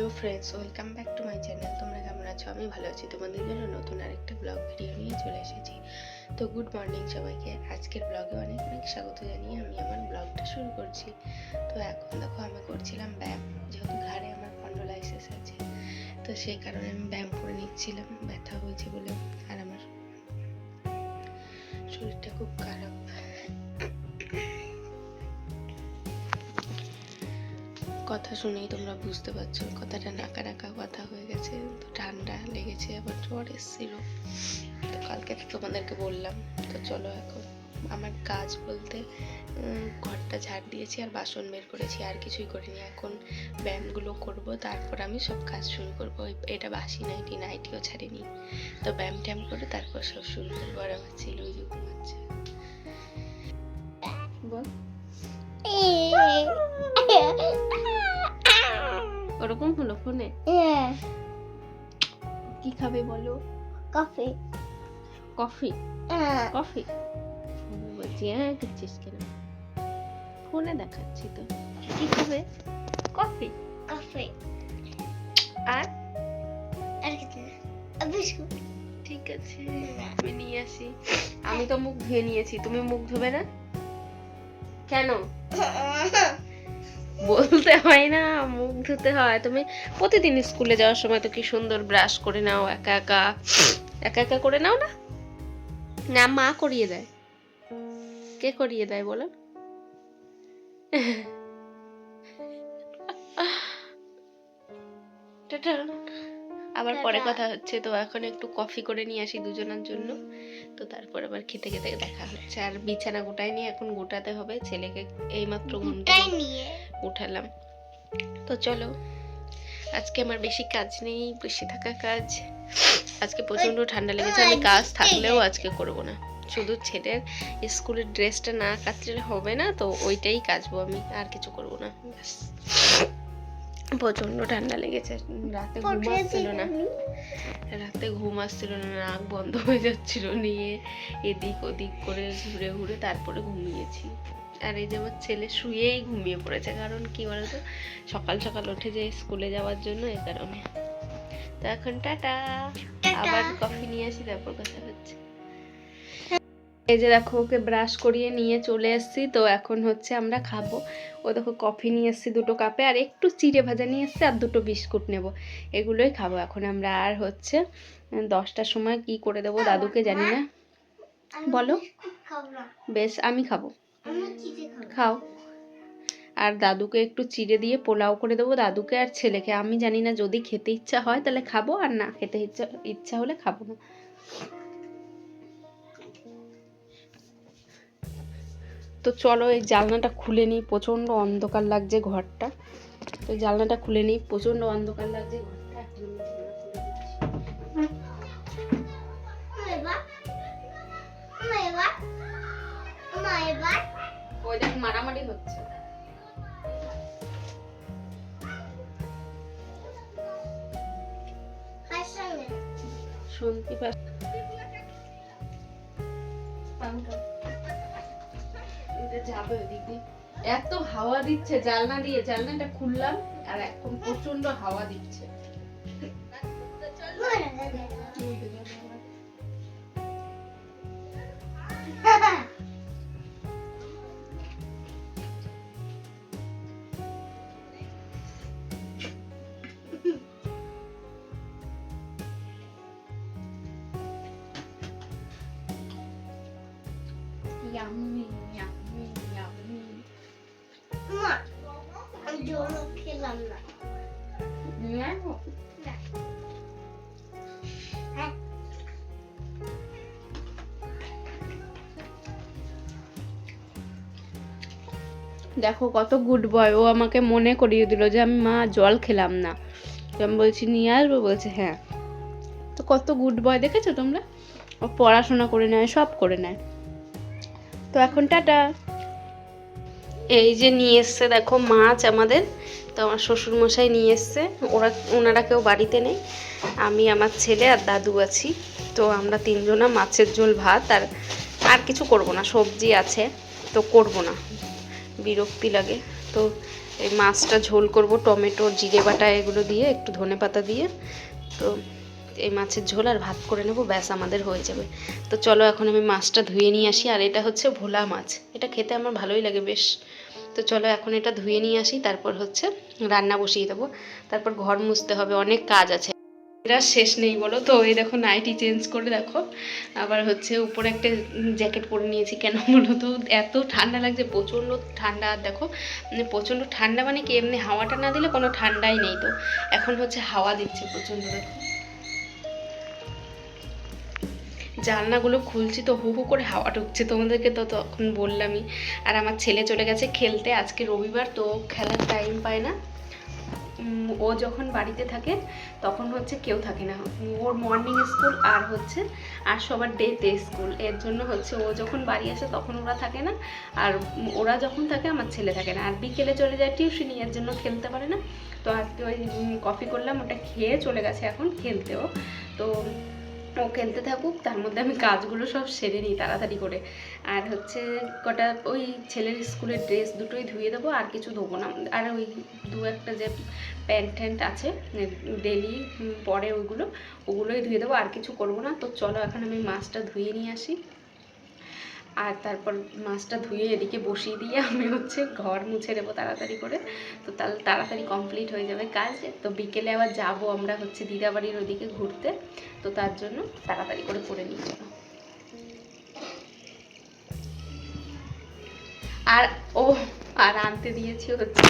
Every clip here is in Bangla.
Hello friends welcome back to my channel তোমরা কেমন আছো? আমি ভালো আছি। তোমাদের জন্য নতুন আরেকটা ব্লগ ভিডিও নিয়ে চলে এসেছি। তো গুড মর্নিং সবাইকে। আজকের ব্লগে অনেক অনেক স্বাগত জানিয়ে আমি আমার ব্লগটা শুরু করছি। তো এখন দেখো আমি করছিলাম ব্যায়াম, যেহেতু ঘাড়ে আমার কন্ডোলাইসিস আছে। তো সেই কারণে আমি ব্যায়াম করে নিচ্ছিলাম। ব্যথা হয়েছে বলে আর আমার শরীরটা খুব খারাপ। কথা শুনেই তোমরা বুঝতে পারছ, কথাটা নাকা নাকা কথা হয়ে গেছে, তো ঠান্ডা লেগেছে, আবার জ্বর এসেছিল। তো কালকে তো তোমাদেরকে বললাম, তো চলো এখন আমার কাজ বলতে ঘরটা ঝাড় দিয়েছি আর বাসন বের করেছি, আর কিছুই করিনি। এখন ব্যায়ামগুলো করব, তারপর আমি সব কাজ শুরু করব। এটা বাসি নাইটি, নাইটিও ছাড়িনি। তো ব্যায়াম ট্যাম করে তারপর সব শুরু করব আর আমার ছিল ঘুমাচ্ছে। বল। ওরকম হলো ফোনে? কি খাবে বলো? coffee. কফি? Uh, coffee? বলছি হ্যাঁ করছিস কেন? ফোনে দেখাচ্ছি তো। কি খাবে? কফি। coffee. আর? আর কিছু বিস্কুট। ঠিক আছে আমি নিয়ে আসি। আমি তো মুখ ধুয়ে নিয়েছি তুমি মুখ ধুবে না? কেন? বলতে হয় না মুখ ধুতে হয়। তুমি প্রতিদিন স্কুলে যাওয়ার সময় তো কি সুন্দর ব্রাশ করে নাও একা একা। একা একা করে নাও না? না মা করিয়ে দেয়। কে করিয়ে দেয় বলো? আবার পরে কথা হচ্ছে তো এখন একটু কফি করে নিয়ে আসি দুজনের জন্য। তো তারপর আবার খেতে খেতে দেখা হচ্ছে। আর বিছানা গোটাই নিয়ে এখন গোটাতে হবে। ছেলেকে এইমাত্র ঘুম দুটাই নিয়ে। উঠালাম তো চলো আজকে আমার বেশি কাজ নেই বেশি থাকা কাজ। আজকে প্রচণ্ড ঠান্ডা লেগেছে আমি কাজ থাকলেও আজকে করব না। শুধু ছেলের স্কুলের ড্রেসটা না কাচলে হবে না তো ওইটাই কাচবো আমি আর কিছু করব না। ব্যাস। প্রচণ্ড ঠান্ডা লেগেছে। রাতে ঘুম আসছিল না। রাতে ঘুম আসছিল না নাক বন্ধ হয়ে যাচ্ছিল নিয়ে এদিক ওদিক করে ঘুরে ঘুরে তারপরে ঘুমিয়েছি। আর এই যে আমার ছেলে শুয়েই ঘুমিয়ে পড়েছে কারণ কি বলতো? সকাল সকাল উঠে যে স্কুলে যাওয়ার জন্য এই কারণে। তো এখন টাটা। আবার কফি নিয়ে আসি তারপর কথা হচ্ছে। এই যে দেখো, ওকে ব্রাশ করিয়ে নিয়ে চলে এসেছি তো এখন হচ্ছে আমরা খাব। ও দেখো কফি নিয়ে এসেছি দুটো কাপে আর একটু চিড়ে ভাজা নিয়ে এসেছি, আর দুটো বিস্কুট নেব। এগুলোই খাব। এখন আমরা আর হচ্ছে দশটার সময় কি করে দেবো দাদুকে জানি না। বলো। বেশ, আমি খাব। খাও। আর দাদুকে একটু চিড়ে দিয়ে পোলাও করে দেবো। দাদুকে আর ছেলেকে আমি জানি না, যদি খেতে ইচ্ছা হয় তাহলে খাব, আর না খেতে ইচ্ছা ইচ্ছা হলে খাব না। তো চলো এই জানলাটা খুলে নিই প্রচণ্ড অন্ধকার লাগছে ঘরটা তো জানলাটা খুলে নিই প্রচণ্ড অন্ধকার লাগছে ঘরটা? ওই দেখ মারামারি হচ্ছে কার সঙ্গে? যাবে ওদিক এত হাওয়া দিচ্ছে জানলা দিয়ে জানলাটা খুললাম আর এখন প্রচণ্ড হাওয়া দিচ্ছে। মরে দেখো কত গুড বয় ও আমাকে মনে করিয়ে দিল যে আমি, মা, জল খেলাম না। তো আমি বলছি, নিয়ে আসব? বলছে হ্যাঁ। তো কত গুড বয় দেখেছ তোমরা? ও পড়াশোনা করে নেয়, সব করে নেয়। তো এখন টাটা। এই যে নিয়ে এসছে, দেখো মাছ আমাদের। তো আমার শ্বশুর মশাই নিয়ে এসছে। ওরা, ওনারা কেউ বাড়িতে নেই। আমি, আমার ছেলে আর দাদু আছি। তো আমরা তিনজনা মাছের ঝোল, ভাত আর আর কিছু করব না। সবজি আছে, তো করব না। বিরক্তি লাগে। তো এই মাছটা ঝোল করব, টমেটো, জিরে বাটা এগুলো দিয়ে, একটু ধনে পাতা দিয়ে। তো এই মাছের ঝোল আর ভাত করে নেব, ব্যাস আমাদের হয়ে যাবে। তো চলো এখন আমি মাছটা ধুয়ে নিয়ে আসি, আর এটা হচ্ছে ভোলা মাছ। এটা খেতে আমার ভালোই লাগে বেশ। তো চলো এখন এটা ধুয়ে নিয়ে আসি, তারপর হচ্ছে রান্না বসিয়ে দেবো। তারপর ঘর মুছতে হবে, অনেক কাজ আছে। এরা শেষ নেই বলো। তো এই দেখো নাইটি চেঞ্জ করে দেখো। আবার হচ্ছে উপরে একটা জ্যাকেট পরে নিয়েছি কেন বলো তো? এত ঠান্ডা লাগছে, প্রচণ্ড ঠান্ডা। আর দেখো মানে প্রচণ্ড ঠান্ডা মানে কি, এমনি হাওয়াটা না দিলে কোনো ঠান্ডাই নেই তো। এখন হচ্ছে হাওয়া দিচ্ছে প্রচণ্ড দেখো। জানলাগুলো খুলছি তো, হু হু করে হাওয়া ঢুকছে তোমাদেরকে তো তখন বললামই। আর আমার ছেলে চলে গেছে খেলতে, আজকে রবিবার তো খেলার টাইম পায় না। ও যখন বাড়িতে থাকে, তখন হচ্ছে কেউ থাকে না। ওর মর্নিং স্কুল আর হচ্ছে, আর সবার ডেতে স্কুলের জন্য হচ্ছে ও যখন বাড়ি আসে, তখন ওরা থাকে না। আর ওরা যখন থাকে, আমার ছেলে থাকে না। আর বিকেলে চলে যায় টিউশনি এর জন্য খেলতে পারে না। তো আজকে ওই কফি করলাম, ওটা খেয়ে চলে গেছে এখন খেলতেও। তো ও খেলতে থাকুক, তার মধ্যে আমি কাজগুলো সব সেরে নিই তাড়াতাড়ি করে। আর হচ্ছে কটা ওই ছেলের স্কুলের ড্রেস দুটোই ধুয়ে দেবো, আর কিছু ধোবো না। আর ওই দু একটা যে প্যান্ট ট্যান্ট আছে ডেলি পরে ওইগুলো, ওগুলোই ধুয়ে দেবো, আর কিছু করব না। তো চলো এখন আমি মাছটা ধুয়ে নিয়ে আসি। আর তারপর মাছটা ধুয়ে এদিকে বসিয়ে দিয়ে আমি হচ্ছে ঘর মুছে দেবো তাড়াতাড়ি করে। তো তাহলে তাড়াতাড়ি কমপ্লিট হয়ে যাবে কাজ। তো বিকেলে আবার যাব আমরা হচ্ছে দিদাবাড়ির ওদিকে ঘুরতে। তো তার জন্য তাড়াতাড়ি করে করে নিয়ে যাব। আর ও, আর আনতে দিয়েছি হচ্ছে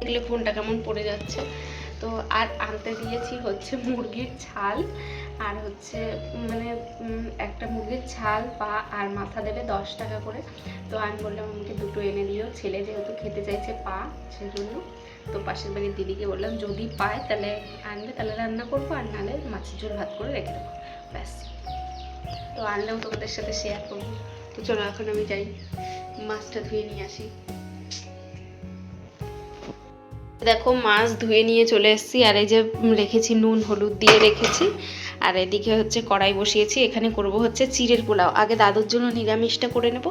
দেখলে ফোনটা কেমন পড়ে যাচ্ছে। তো আর আনতে দিয়েছি হচ্ছে মুরগির ছাল আর হচ্ছে মানে একটা মুরগির ছাল, পা আর মাথা দেবে দশ টাকা করে। তো আমি বললাম, আমাকে দুটো এনে দিও। ছেলে যেহেতু খেতে চাইছে পা, সেজন্য। তো পাশের বাড়ির দিদিকে বললাম, যদি পায় তাহলে আনবে, তাহলে রান্না করব, আর নাহলে মাছের ঝোল ভাত করে রেখে দেবো। ব্যাস। তো আনলেও তোমাদের সাথে শেয়ার করব। তো চলো এখন আমি যাই, মাছটা ধুয়ে নিয়ে আসি। দেখো মাছ ধুয়ে নিয়ে চলে এসেছি, আর এই যে রেখেছি নুন, হলুদ দিয়ে রেখেছি। আর এদিকে হচ্ছে কড়াই বসিয়েছি, এখানে করব হচ্ছে চিড়ের পোলাও। আগে দাদুর জন্য নিরামিষটা করে নেব,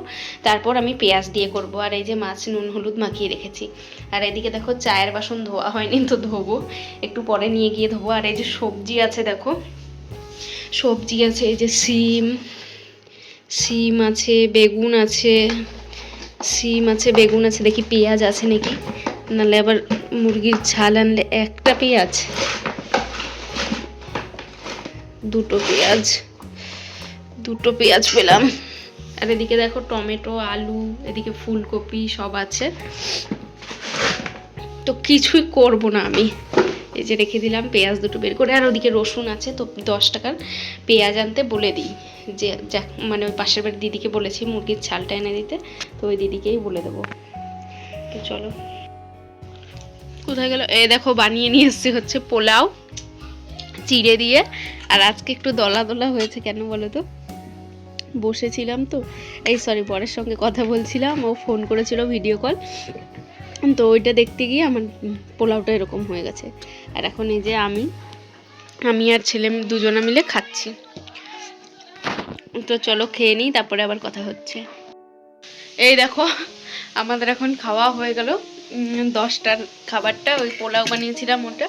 তারপর আমি পেঁয়াজ দিয়ে করব, আর এই যে মাছ নুন, হলুদ মাখিয়ে রেখেছি। আর এদিকে দেখো চায়ের বাসন ধোয়া হয়নি, তো ধোবো। একটু পরে নিয়ে গিয়ে ধোবো, আর এই যে সবজি আছে দেখো সবজি আছে, এই যে সিম সিম আছে, বেগুন আছে, সিম আছে, বেগুন আছে, দেখি পেঁয়াজ আছে নাকি? নাহলে আবার মুরগির ঝাল আনলে একটা পেঁয়াজ। দুটো পেঁয়াজ দুটো পেঁয়াজ পেলাম। আর এদিকে দেখো টমেটো, আলু, এদিকে ফুলকপি সব আছে। তো কিছুই করব না আমি। এই যে রেখে দিলাম, পেঁয়াজ দুটো বের করে, আর ওদিকে রসুন আছে, তো দশ টাকার পেঁয়াজ আনতে বলে দিই। যে যাক মানে ওই পাশের বাড়ির দিদিকে বলেছি মুরগির ছালটা এনে দিতে, তো ওই দিদিকেই বলে দেবো। তো চলো। কোথায় গেল? এই দেখো, বানিয়ে নিয়ে এসেছি হচ্ছে পোলাও, চিড়ে দিয়ে। আর আজকে একটু দলা দলা হয়েছে কেন বলো তো? বসেছিলাম তো। এই সরি বরের সঙ্গে কথা বলছিলাম, ও ফোন করেছিল ভিডিও কল তো ওইটা দেখতে গিয়ে আমার পোলাওটা এরকম হয়ে গেছে। আর এখন এই যে আমি আমি আর ছেলে দুজনে মিলে খাচ্ছি। তো চলো খেয়ে নিই, তারপরে আবার কথা হচ্ছে। এই দেখো, আমাদের এখন খাওয়া হয়ে গেল। দশটার খাবারটা, ওই পোলাও বানিয়েছিলাম ওটা।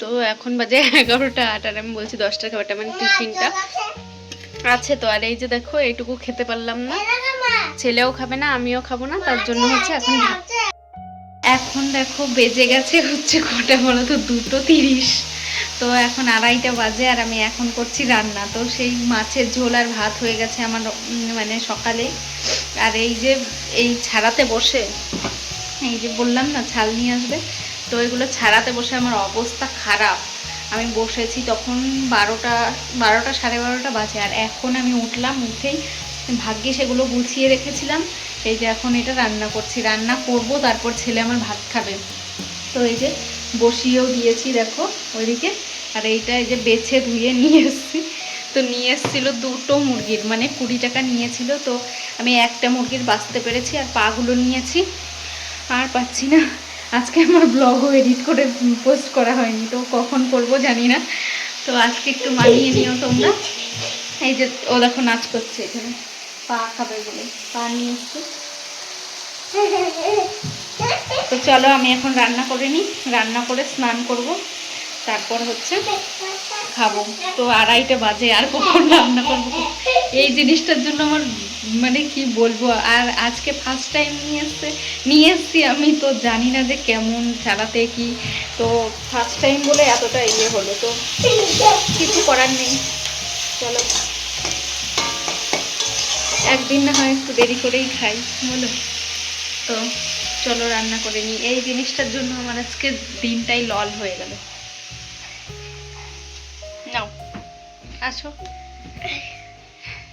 তো এখন বাজে এগারোটা, আট, আর আমি বলছি দশটার খাবারটা মানে টিফিনটা। আছে তো, আর এই যে দেখো, এইটুকু খেতে পারলাম না। ছেলেও খাবে না, আমিও খাব না, তার জন্য হচ্ছে এখন এখন দেখো বেজে গেছে হচ্ছে কটা বলো তো দুটো তিরিশ। তো এখন আড়াইটা বাজে আর আমি এখন করছি রান্না। তো সেই মাছের ঝোল আর ভাত হয়ে গেছে আমার মানে সকালে। আর এই যে, এই ছাড়াতে বসে, এই যে বললাম না, ছাল নিয়ে আসবে। তো এগুলো ছাড়াতে বসে আমার অবস্থা খারাপ। আমি বসেছি তখন বারোটা বারোটা সাড়ে বারোটা বাজে। আর এখন আমি উঠলাম, উঠেই ভাগ্যে সেগুলো গুছিয়ে রেখেছিলাম। এই যে এখন এটা রান্না করছি। রান্না করব, তারপর ছেলে আমার ভাত খাবে। তো এই যে বসিয়েও দিয়েছি, দেখো, ওইদিকে। আর এইটা এই যে বেছে ধুয়ে নিয়ে এসেছি। তো নিয়ে এসেছিল দুটো মুরগির মানে কুড়ি টাকা নিয়েছিল। তো আমি একটা মুরগির বাঁচতে পেরেছি আর পাগুলো নিয়েছি। আর পাচ্ছি না। আজকে আমার ব্লগও এডিট করে পোস্ট করা হয়নি। তো কখন করব জানি না। তো আজকে একটু মানিয়ে নিও তোমরা। এই যে ও দেখো নাচ করছে এখানে। পা খাবে বলে পা নিয়ে এসছে। তো চলো আমি এখন রান্না করে নিই। রান্না করে স্নান করব। তারপর হচ্ছে খাব। তো আড়াইটে বাজে আর কখন রান্না করব? এই জিনিসটার জন্য আমার মানে কি বলব আর আজকে ফার্স্ট টাইম নিয়ে এসছে নিয়ে এসছি আমি তো জানি না যে কেমন চালাতে কি। তো ফার্স্ট টাইম বলে এতটা ইয়ে হলো তো কিছু করার নেই। চলো। একদিন না হয় একটু দেরি করেই খাই, বলো? তো চলো রান্না করে নিই। এই জিনিসটার জন্য আমার আজকে দিনটাই লল হয়ে গেল। নাও, আসো।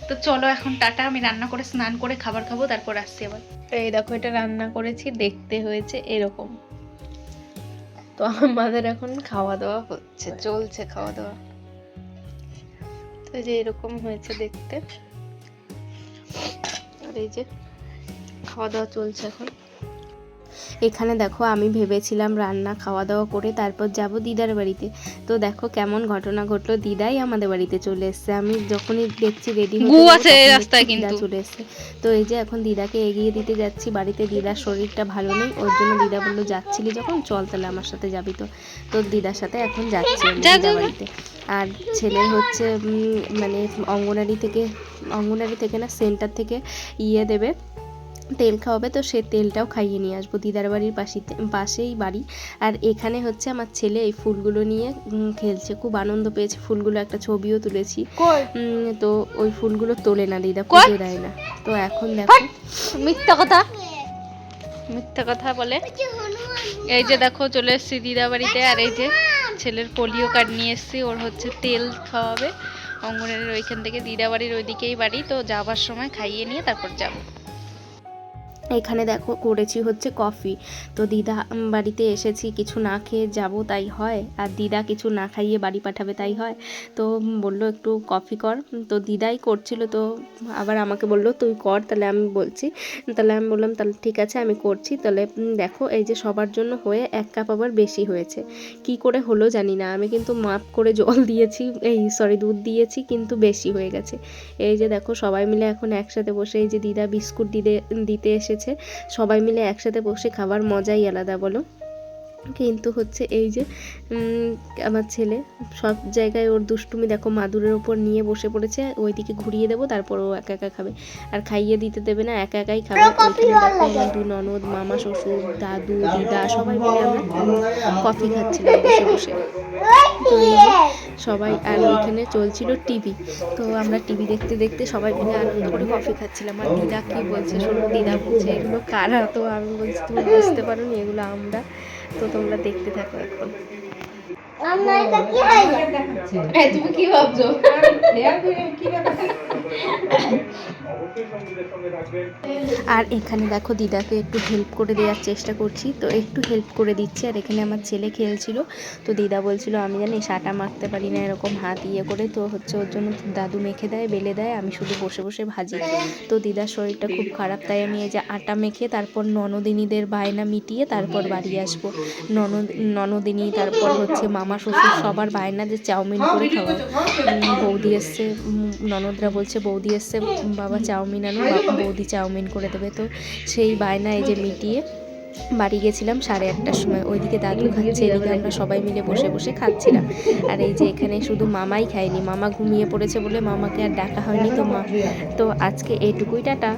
তো চলো এখন টাটা, আমি রান্না করে স্নান করে খাবার খাব, তারপর আসছি আবার। তো এই দেখো, এটা রান্না করেছি, দেখতে হয়েছে এরকম। তো আমাদের এখন খাওয়া দাওয়া হচ্ছে, চলছে খাওয়া দাওয়া তো যে এরকম হয়েছে দেখতে। আর এই যে খাওয়া দাওয়া চলছে এখন। এখানে দেখো আমি ভেবেছিলাম রান্না খাওয়া দাওয়া করে তারপর যাব দিদার বাড়িতে। তো দেখো কেমন ঘটনা ঘটলো। দিদাই আমাদের বাড়িতে চলে এসেছে। আমি যখনই দেখছি রেডি গু আছে রাস্তায় কিন্তু। চলে এসেছে। তো এই যে এখন দিদাকে এগিয়ে দিতে যাচ্ছি। বাড়িতে দিদার শরীরটা ভালো নেই। ওর জন্য দিদা বলল যাচ্ছিলি যখন চল তাহলে আমার সাথে যাবি তো। তো দিদার সাথে এখন যাচ্ছি দিদার বাড়িতে। আর ছেলের হচ্ছে মানে অঙ্গনারী থেকে অঙ্গনারী থেকে না সেন্টার থেকে ইয়ে দেবে। তেল খাওয়াবে তো সে তেলটাও খাইয়ে নিয়ে আসব দিদার বাড়ির পাশে পাশেই বাড়ি। আর এখানে হচ্ছে আমার ছেলে এই ফুলগুলো নিয়ে খেলছে খুব আনন্দ পেয়েছে। ফুলগুলো একটা ছবিও তুলেছি। তো ওই ফুলগুলো তোলে না দিদা? পুজো দেয় না। তো এখন দেখো। মিথ্যা কথা? মিথ্যা কথা বলে। এই যে দেখো চলে এসেছি দিদা বাড়িতে। আর এই যে ছেলের পোলিও কার্ড নিয়ে এসেছি ওর হচ্ছে তেল খাওয়াবে। অঙ্গনের ওইখান থেকে দিদা বাড়ির ওইদিকেই বাড়ি তো যাবার সময় খাইয়ে নিয়ে তারপর যাব। এখানে দেখো করেছি হচ্ছে কফি। তো দিদা বাড়িতে এসেছি, কিছু না খেয়ে যাব তাই হয়, আর দিদা কিছু না খাইয়ে বাড়ি পাঠাবে তাই হয়। তো বলল একটু কফি কর। তো দিদাই করছিল, তো আবার আমাকে বলল, তুই কর, তাহলে আমি বলছি। তাহলে আমি বললাম, তাহলে ঠিক আছে, আমি করছি। তাহলে দেখো এই যে সবার জন্য হয়ে এক কাপ আবার বেশি হয়েছে। কি করে হলো জানি না, আমি কিন্তু মাপ করে জল দিয়েছি, এই সরি দুধ দিয়েছি, কিন্তু বেশি হয়ে গেছে। এই যে দেখো সবাই মিলে এখন একসাথে বসে, এই যে দিদা বিস্কুট দিতে দিতে এসেছে। সবাই মিলে একসাথে বসে খাবার মজাই আলাদা বলো। কিন্তু হচ্ছে এই যে আমার ছেলে সব জায়গায় ওর দুষ্টুমি দেখো মাদুরের ওপর নিয়ে বসে পড়েছে ওইদিকে ঘুরিয়ে দেবো তারপর ও একা একা খাবে। আর খাইয়ে দিতে দেবে না একা একাই খাবে। ওইখানে দেখো আমার দু ননদ মামা শ্বশুর দাদু দিদা সবাই মিলে আমরা কফি খাচ্ছিলাম বসে বসে। তো এই যে সবাই আর ওইখানে চলছিল টিভি। তো আমরা টিভি দেখতে দেখতে সবাই মিলে আনন্দ করে কফি খাচ্ছিলাম। আর দিদা কি বলছে শোনো দিদা বলছে এগুলো কারা? তো আমি বলছি তুমি বুঝতে পারো নি এগুলো আমরা তো তোমরা দেখতে থাকো এখন। আমরা এটা কি হয় হ্যাঁ তুমি কি ভাবছ? আর এখানে দেখো দিদাকে একটু হেল্প করে দেওয়ার চেষ্টা করছি। তো একটু হেল্প করে দিচ্ছি। আর এখানে আমার ছেলে খেলছিল। তো দিদা বলছিল, আমি জানি সাটা মাখতে পারি না এরকম হাত ইয়ে করে। তো হচ্ছে ওর জন্য দাদু মেখে দেয়, বেলে দেয়। আমি শুধু বসে বসে ভাজি। তো দিদার শরীরটা খুব খারাপ, তাই আমি এই যে আটা মেখে, তারপর ননদিনীদের বায়না মিটিয়ে তারপর বাড়ি আসব। ননদ, ননদিনী, তারপর হচ্ছে মামা, শ্বশুর সবার বায়না যে চাউমিন করে খাওয়া। বৌদি এসছে ননদরা বলছে বৌদি এসছে, বাবা চাউমিন আনো বৌদি চাউমিন করে দেবে। তো সেই বায়না এই যে মিটিয়ে বাড়ি গেছিলাম সাড়ে আটটার সময়। ওইদিকে দাদু খাচ্ছে, এদিকে আমরা সবাই মিলে বসে বসে খাচ্ছিলাম। আর এই যে এখানে শুধু মামাই খায়নি, মামা ঘুমিয়ে পড়েছে বলে মামাকে আর ডাকা হয়নি তো মা। তো আজকে এইটুকুই টাটা।